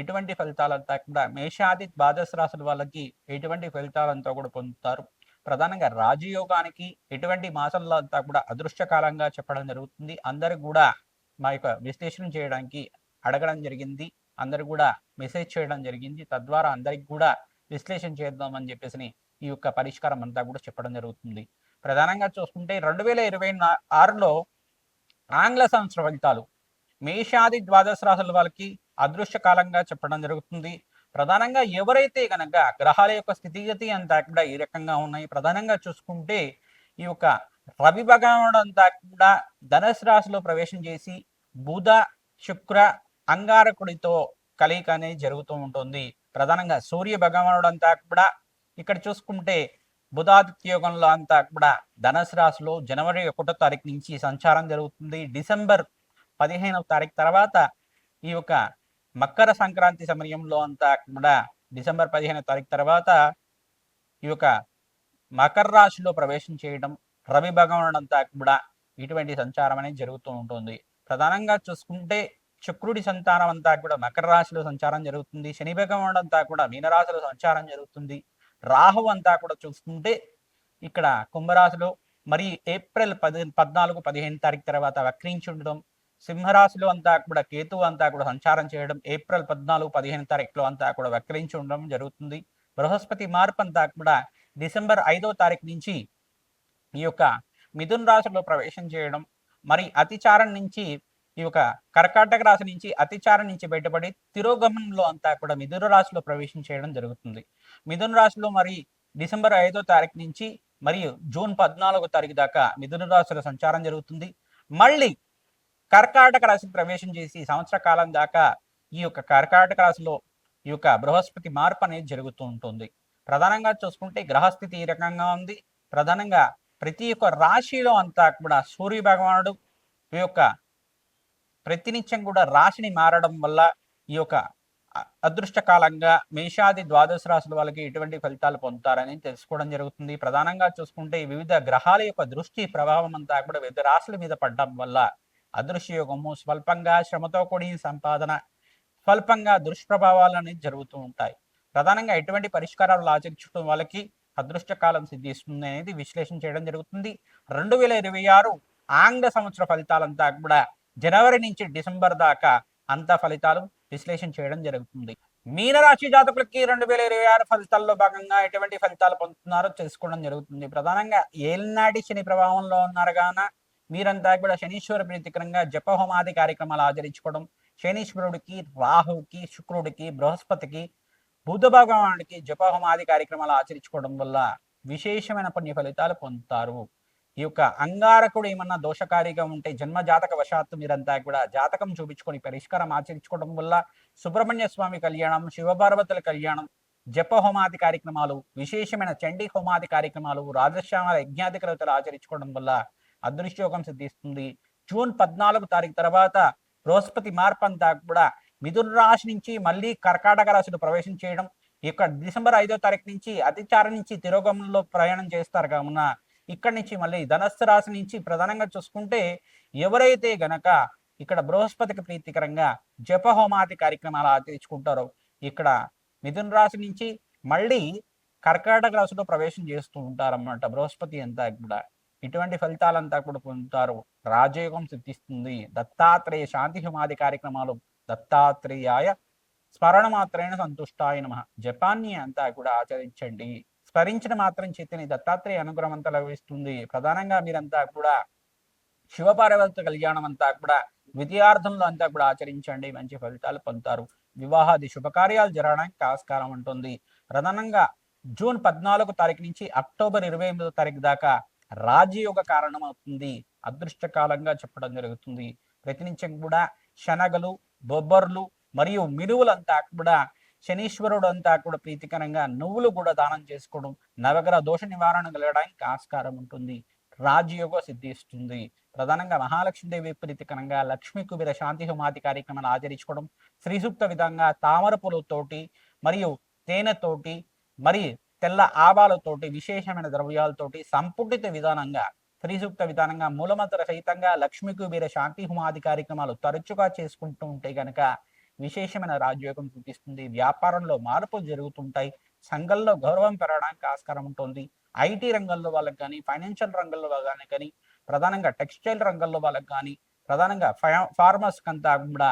ఎటువంటి ఫలితాలంతా కూడా మేషాది ద్వాదశ రాశుల వాళ్ళకి ఎటువంటి ఫలితాలంతా కూడా పొందుతారు. ప్రధానంగా రాజయోగానికి ఎటువంటి మాసంలో అంతా కూడా అదృష్టకాలంగా చెప్పడం జరుగుతుంది. అందరికి కూడా మా యొక్క విశ్లేషణ చేయడానికి అడగడం జరిగింది. అందరు కూడా మెసేజ్ చేయడం జరిగింది. తద్వారా అందరికి కూడా విశ్లేషణ చేద్దామని చెప్పేసి ఈ యొక్క పరిష్కారం అంతా కూడా చెప్పడం జరుగుతుంది. ప్రధానంగా చూసుకుంటే రెండు వేల ఇరవై ఆరులో ఆంగ్ల సంవత్సర ఫలితాలు. మేషాది ద్వాదశ రాశుల వాళ్ళకి అదృశ్య కాలంగా చెప్పడం జరుగుతుంది. ప్రధానంగా ఎవరైతే గనక గ్రహాల యొక్క స్థితిగతి అంతా కూడా ఈ రకంగా ఉన్నాయి. ప్రధానంగా చూసుకుంటే ఈ యొక్క రవి భగవానుడు అంతా కూడా ధనుసు రాశిలో ప్రవేశం చేసి బుధ శుక్ర అంగారకుడితో కలయిక అనేది జరుగుతూ ఉంటుంది. ప్రధానంగా సూర్య భగవానుడు అంతా కూడా ఇక్కడ చూసుకుంటే బుధాదిత్య యోగంలో అంతా కూడా ధనుసు రాశిలో జనవరి ఒకటో తారీఖు నుంచి సంచారం జరుగుతుంది. డిసెంబర్ పదిహేనవ తారీఖు తర్వాత ఈ యొక్క మకర సంక్రాంతి సమయంలో అంతా కూడా డిసెంబర్ పదిహేను తారీఖు తర్వాత ఈ యొక్క మకర రాశిలో ప్రవేశం చేయడం రవి భగవానుడు అంతా కూడా ఇటువంటి సంచారం అనేది జరుగుతూ ఉంటుంది. ప్రధానంగా చూసుకుంటే శుక్రుడి సంతానం అంతా కూడా మకర రాశిలో సంచారం జరుగుతుంది. శని భగవానుడు అంతా కూడా మీనరాశిలో సంచారం జరుగుతుంది. రాహు అంతా కూడా చూసుకుంటే ఇక్కడ కుంభరాశిలో మరి ఏప్రిల్ పది పద్నాలుగు పదిహేను తారీఖు తర్వాత వక్రించి ఉండడం సింహరాశిలో అంతా కూడా కేతువు అంతా కూడా సంచారం చేయడం ఏప్రిల్ పద్నాలుగు పదిహేను తారీఖులో అంతా కూడా వక్రించి ఉండడం జరుగుతుంది. బృహస్పతి మార్పు అంతా కూడా డిసెంబర్ ఐదో తారీఖు నుంచి ఈ యొక్క మిథున్ రాశిలో ప్రవేశం చేయడం మరి అతిచారం నుంచి ఈ యొక్క కర్కాటక రాశి నుంచి అతిచారం నుంచి బయటపడి తిరోగమనంలో అంతా కూడా మిథున రాశిలో ప్రవేశం చేయడం జరుగుతుంది. మిథున రాశిలో మరి డిసెంబర్ ఐదో తారీఖు నుంచి మరియు జూన్ పద్నాలుగో తారీఖు దాకా మిథున రాశిలో సంచారం జరుగుతుంది. మళ్ళీ కర్కాటక రాశికి ప్రవేశం చేసి సంవత్సర కాలం దాకా ఈ యొక్క కర్కాటక రాశిలో ఈ యొక్క బృహస్పతి మార్పు అనేది జరుగుతూ ఉంటుంది. ప్రధానంగా చూసుకుంటే గ్రహస్థితి ఈ రకంగా ఉంది. ప్రధానంగా ప్రతి ఒక్క రాశిలో అంతా కూడా సూర్య భగవానుడు ఈ యొక్క ప్రతినిత్యం కూడా రాశిని మారడం వల్ల ఈ యొక్క అదృష్టకాలంగా మేషాది ద్వాదశ రాశుల వాళ్ళకి ఎటువంటి ఫలితాలు పొందుతారని తెలుసుకోవడం జరుగుతుంది. ప్రధానంగా చూసుకుంటే వివిధ గ్రహాల యొక్క దృష్టి ప్రభావం అంతా కూడా వివిధ రాశుల మీద పడడం వల్ల అదృశ్యయోగము స్వల్పంగా శ్రమతో కూడిన సంపాదన స్వల్పంగా దుష్ప్రభావాలు అనేది జరుగుతూ ఉంటాయి. ప్రధానంగా ఎటువంటి పరిష్కారాలు ఆచరించడం వాళ్ళకి అదృష్టకాలం సిద్ధిస్తుంది అనేది విశ్లేషణ చేయడం జరుగుతుంది. రెండు వేల ఇరవై ఆరు ఆంగ్ల సంవత్సర ఫలితాలంతా కూడా జనవరి నుంచి డిసెంబర్ దాకా అంత ఫలితాలు విశ్లేషణ చేయడం జరుగుతుంది. మీనరాశి జాతకులకి రెండు వేల ఇరవై ఆరు ఫలితాల్లో భాగంగా ఎటువంటి ఫలితాలు పొందుతున్నారో తెలుసుకోవడం జరుగుతుంది. ప్రధానంగా ఏలినాటి శని ప్రభావంలో ఉన్నారు గాన మీరంతా కూడా శనీశ్వర ప్రీతికరంగా జపహోమాది కార్యక్రమాలు ఆచరించుకోవడం శనీశ్వరుడికి రాహుకి శుక్రుడికి బృహస్పతికి బుద్ధ భగవానుడికి జపహోమాది కార్యక్రమాలు ఆచరించుకోవడం వల్ల విశేషమైన పుణ్య ఫలితాలు పొందుతారు. ఈ యొక్క అంగారకుడు ఏమన్నా దోషకారిగా ఉంటే జన్మ జాతక వశాత్తు మీరంతా కూడా జాతకం చూపించుకొని పరిష్కారం ఆచరించుకోవడం వల్ల సుబ్రహ్మణ్య స్వామి కళ్యాణం శివపార్వతుల కళ్యాణం జప హోమాది కార్యక్రమాలు విశేషమైన చండీ హోమాది కార్యక్రమాలు రాజశ్యామల యజ్ఞాధికరతలు ఆచరించుకోవడం వల్ల అదృష్టయోగం సిద్ధిస్తుంది. జూన్ పద్నాలుగు తారీఖు తర్వాత బృహస్పతి మార్పు అంతా కూడా మిథున రాశి నుంచి మళ్ళీ కర్కాటక రాశిలో ప్రవేశం చేయడం ఇక్కడ డిసెంబర్ ఐదో తారీఖు నుంచి అతిచారం నుంచి తిరోగమనంలో ప్రయాణం చేస్తారు కావున. ఇక్కడి నుంచి మళ్ళీ ధనస్సు రాశి నుంచి ప్రధానంగా చూసుకుంటే ఎవరైతే గనక ఇక్కడ బృహస్పతికి ప్రీతికరంగా జపహోమాది కార్యక్రమాలు ఆచరించుకుంటారో ఇక్కడ మిథున రాశి నుంచి మళ్ళీ కర్కాటక రాశిలో ప్రవేశం చేస్తూ ఉంటారన్నమాట బృహస్పతి అంతా కూడా. ఇటువంటి ఫలితాలంతా కూడా పొందుతారు. రాజయోగం సిద్ధిస్తుంది. దత్తాత్రేయ శాంతి హిమాది కార్యక్రమాలు దత్తాత్రేయాయ స్మరణ మాత్రమే సంతుష్టాయ నమ. జపాన్ని అంతా కూడా ఆచరించండి. స్మరించిన మాత్రం చేతిని దత్తాత్రేయ అనుగ్రహం అంతా లభిస్తుంది. ప్రధానంగా మీరంతా కూడా శివపార్వత కళ్యాణం అంతా కూడా ద్వితీయార్థంలో అంతా కూడా ఆచరించండి. మంచి ఫలితాలు పొందుతారు. వివాహాది శుభకార్యాలు జరగడానికి ఆస్కారం ఉంటుంది. ప్రధానంగా జూన్ పద్నాలుగు తారీఖు నుంచి అక్టోబర్ ఇరవై ఎనిమిదో తారీఖు దాకా రాజయోగ కారణమవుతుంది. అదృష్టకాలంగా చెప్పడం జరుగుతుంది. ప్రతినిత్యం కూడా శనగలు బొబ్బర్లు మరియు మినువులంతా కూడా శనీశ్వరుడు అంతా కూడా ప్రీతికరంగా నువ్వులు కూడా దానం చేసుకోవడం నవగ్రహ దోష నివారణ కలగడానికి ఆస్కారం ఉంటుంది. రాజయోగ సిద్ధిస్తుంది. ప్రధానంగా మహాలక్ష్మీదేవి ప్రీతికరంగా లక్ష్మీ కుబిర శాంతి హోమాది కార్యక్రమాలు ఆచరించుకోవడం శ్రీసూక్త విధంగా తామర పూలతోటి మరియు తేనెతోటి మరి తెల్ల ఆవాలతోటి విశేషమైన ద్రవ్యాలతోటి సంపుటిత విధానంగా త్రిసూక్త విధానంగా మూలమంత్ర సహితంగా లక్ష్మీ కుబీర శాంతి హుమాది కార్యక్రమాలు తరచుగా చేసుకుంటూ ఉంటే గనక విశేషమైన రాజ్యోగం చూపిస్తుంది. వ్యాపారంలో మార్పులు జరుగుతుంటాయి. సంఘంలో గౌరవం పెరగడానికి ఆస్కారం ఉంటుంది. ఐటీ రంగంలో వాళ్ళకి కానీ ఫైనాన్షియల్ రంగంలో వాళ్ళకి కానీ ప్రధానంగా టెక్స్టైల్ రంగంలో వాళ్ళకి కానీ ప్రధానంగా ఫార్మర్స్ కంతా కూడా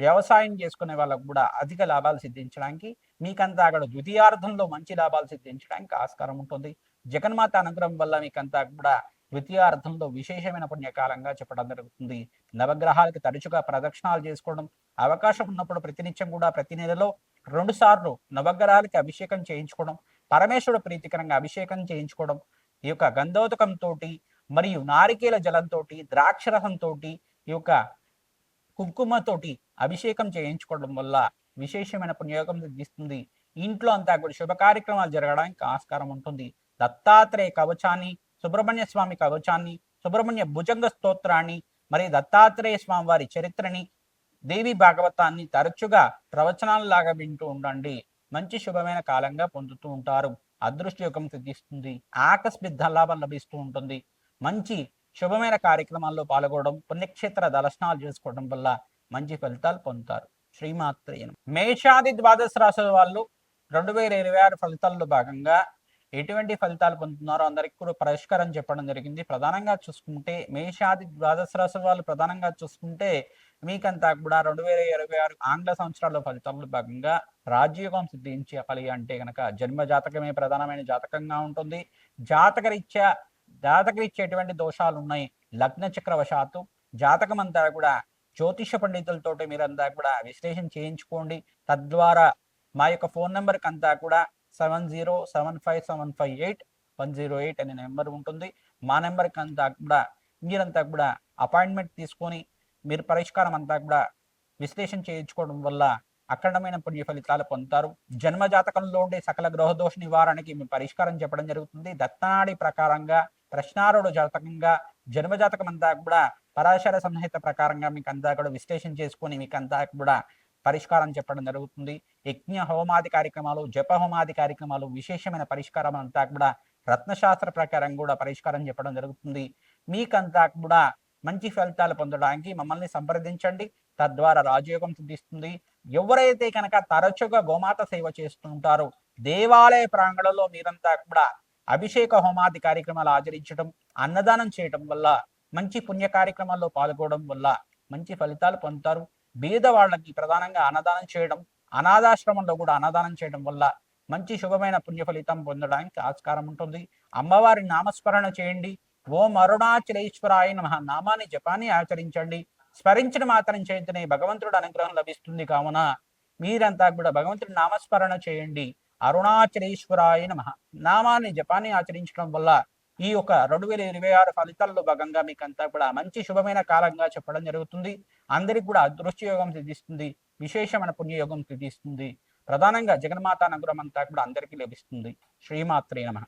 వ్యవసాయం చేసుకునే వాళ్ళకు కూడా అధిక లాభాలు సిద్ధించడానికి మీకంతా అక్కడ ద్వితీయార్థంలో మంచి లాభాలు సిద్ధించడానికి ఆస్కారం ఉంటుంది. జగన్మాత అనుగ్రహం వల్ల మీకంతా కూడా ద్వితీయార్థంలో విశేషమైన పుణ్యకాలంగా చెప్పడం జరుగుతుంది. నవగ్రహాలకి తరచుగా ప్రదక్షిణాలు చేసుకోవడం అవకాశం ఉన్నప్పుడు ప్రతినిత్యం కూడా ప్రతి నెలలో రెండు సార్లు నవగ్రహాలకి అభిషేకం చేయించుకోవడం పరమేశ్వరుడు ప్రీతికరంగా అభిషేకం చేయించుకోవడం ఈ యొక్క గంధోదకంతో మరియు నారికేల జలంతో ద్రాక్షరసంతో ఈ యొక్క కుంకుమతోటి అభిషేకం చేయించుకోవడం వల్ల విశేషమైన పుణ్యోగం సిద్ధిస్తుంది ఇంట్లో అంతా కూడా శుభ కార్యక్రమాలు జరగడానికి ఆస్కారం ఉంటుంది. దత్తాత్రేయ కవచాన్ని సుబ్రహ్మణ్య స్వామి కవచాన్ని సుబ్రహ్మణ్య భుజంగ స్తోత్రాన్ని మరి దత్తాత్రేయ స్వామి వారి చరిత్రని దేవి భాగవతాన్ని తరచుగా ప్రవచనాలలాగా వింటూ ఉండండి. మంచి శుభమైన కాలంగా పొందుతూ ఉంటారు. అదృష్ట యోగం సిద్ధిస్తుంది. ఆకస్మిక లాభం లభిస్తూ ఉంటుంది. మంచి శుభమైన కార్యక్రమాల్లో పాల్గొనడం పుణ్యక్షేత్ర దర్శనాలు చేసుకోవడం వల్ల మంచి ఫలితాలు పొందుతారు. శ్రీమాత్రేయం మేషాది ద్వాదశ రాశుల వాళ్ళు రెండు వేల ఇరవై ఆరు ఫలితాల్లో భాగంగా ఎటువంటి ఫలితాలు పొందుతున్నారో అందరికి కూడా పరిష్కారం చెప్పడం జరిగింది. ప్రధానంగా చూసుకుంటే మేషాది ద్వాదశ రాశుల వాళ్ళు ప్రధానంగా చూసుకుంటే మీకంతా కూడా రెండు వేల ఇరవై ఆరు ఆంగ్ల సంవత్సరాల ఫలితాల్లో భాగంగా రాజయోగం సిద్ధించాలి అంటే కనుక జన్మ జాతకమే ప్రధానమైన జాతకంగా ఉంటుంది. జాతకరీత్యా ఎటువంటి దోషాలు ఉన్నాయి లగ్న చక్రవశాత్తు జాతకం అంతా కూడా జ్యోతిష పండితులతో మీరు అంతా కూడా విశ్లేషణ చేయించుకోండి. తద్వారా మా యొక్క ఫోన్ నెంబర్కి అంతా కూడా seven zero seven five seven five eight one zero eight అనే నెంబర్ ఉంటుంది. మా నెంబర్కి అంతా కూడా మీరంతా కూడా అపాయింట్మెంట్ తీసుకొని మీరు పరిష్కారం అంతా కూడా విశ్లేషణ చేయించుకోవడం వల్ల అఖండమైన పుణ్య ఫలితాలు పొందుతారు. జన్మ జాతకంలో ఉండే సకల గ్రహదోష నివారణకి మీ పరిష్కారం చెప్పడం జరుగుతుంది. దత్తనాడి ప్రకారంగా ప్రశ్నారుడు జాతకంగా జన్మజాతకం అంతా కూడా పరాశర సంహిత ప్రకారంగా మీకు అంతా కూడా విశ్లేషణ చేసుకొని మీకు అంతా కూడా పరిష్కారం చెప్పడం జరుగుతుంది. యజ్ఞ హోమాది కార్యక్రమాలు జప హోమాది కార్యక్రమాలు విశేషమైన పరిష్కారం అంతా కూడా రత్నశాస్త్ర ప్రకారం కూడా పరిష్కారం చెప్పడం జరుగుతుంది. మీకంతా కూడా మంచి ఫలితాలు పొందడానికి మమ్మల్ని సంప్రదించండి. తద్వారా రాజయోగం సిద్ధిస్తుంది. ఎవరైతే కనుక తరచుగా గోమాత సేవ చేస్తుంటారో దేవాలయ ప్రాంగణంలో మీరంతా కూడా అభిషేక హోమాది కార్యక్రమాలు ఆచరించడం అన్నదానం చేయటం వల్ల మంచి పుణ్య కార్యక్రమాల్లో పాల్గొనడం వల్ల మంచి ఫలితాలు పొందుతారు. బీద వాళ్ళకి ప్రధానంగా అన్నదానం చేయడం అనాథాశ్రమంలో కూడా అన్నదానం చేయడం వల్ల మంచి శుభమైన పుణ్య ఫలితం పొందడానికి ఆస్కారం ఉంటుంది. అమ్మవారి నామస్మరణ చేయండి. ఓం అరుణాచలేశ్వరాయ నమ. నామాన్ని జపాన్ని ఆచరించండి. స్మరించిన మాత్రం చేతనే భగవంతుడు అనుగ్రహం లభిస్తుంది. కావున మీరంతా కూడా భగవంతుడి నామస్మరణ చేయండి. అరుణాచలేశ్వరాయ నమ. నామాన్ని జపాన్ని ఆచరించడం వల్ల ఈ యొక్క రెండు వేల ఇరవై ఆరు ఫలితాల్లో భాగంగా మీకు అంతా కూడా మంచి శుభమైన కాలంగా చెప్పడం జరుగుతుంది. అందరికి కూడా యోగం సిద్ధిస్తుంది. విశేషమైన పుణ్యయోగం సిద్ధిస్తుంది. ప్రధానంగా జగన్మాత అనుగ్రహం అంతా కూడా అందరికీ లభిస్తుంది. శ్రీమాత్రే నమ.